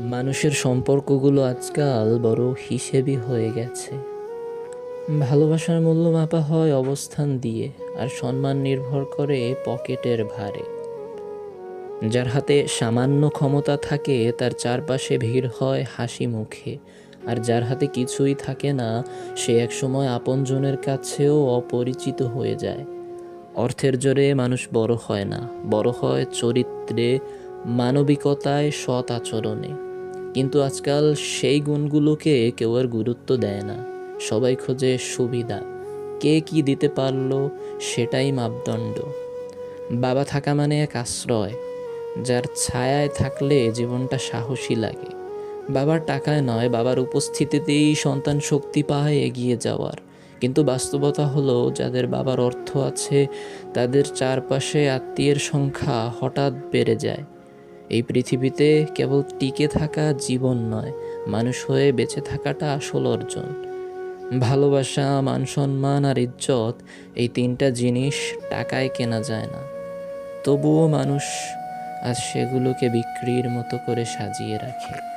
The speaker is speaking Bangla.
মানুষের সম্পর্কগুলো আজকাল বড় হিসেবি হয়ে গেছে। ভালোবাসার মূল্য মাপা হয় অবস্থান দিয়ে আর সম্মান নির্ভর করে পকেটের ভারে। যার হাতে সামান্য ক্ষমতা থাকে, তার চারপাশে ভিড় হয় হাসি মুখে। আর যার হাতে কিছুই থাকে না, সে একসময় আপনজনের কাছেও অপরিচিত হয়ে যায়। অর্থের জোরে মানুষ বড় হয় না, বড় হয় চরিত্রে, মানবিকতায় সৎ আচরণে। কিন্তু আজকাল সেই গুণগুলোকে কেউ আর গুরুত্ব দেয় না। সবাই খোঁজে সুবিধা। কে কি দিতে পারল সেটাই মাপদণ্ড। বাবা থাকা মানে এক আশ্রয়। যার ছায়ায় থাকলে জীবনটা সাহসী লাগে। বাবার টাকায় নয়, বাবার উপস্থিতিতেই সন্তান শক্তি পায় এগিয়ে যাওয়ার। কিন্তু বাস্তবতা হলো, যাদের বাবার অর্থ আছে, তাদের চারপাশে আত্মীয়ের সংখ্যা হঠাৎ বেড়ে যায়। এই পৃথিবীতে কেবল টিকে থাকা জীবন নয়, মানুষ হয়ে বেঁচে থাকাটা আসল অর্জন। ভালোবাসা, মান সম্মান আর ইজ্জত, এই তিনটা জিনিস টাকায় কেনা যায় না। তবুও মানুষ আজ সেগুলোকে বিক্রির মতো করে সাজিয়ে রাখে।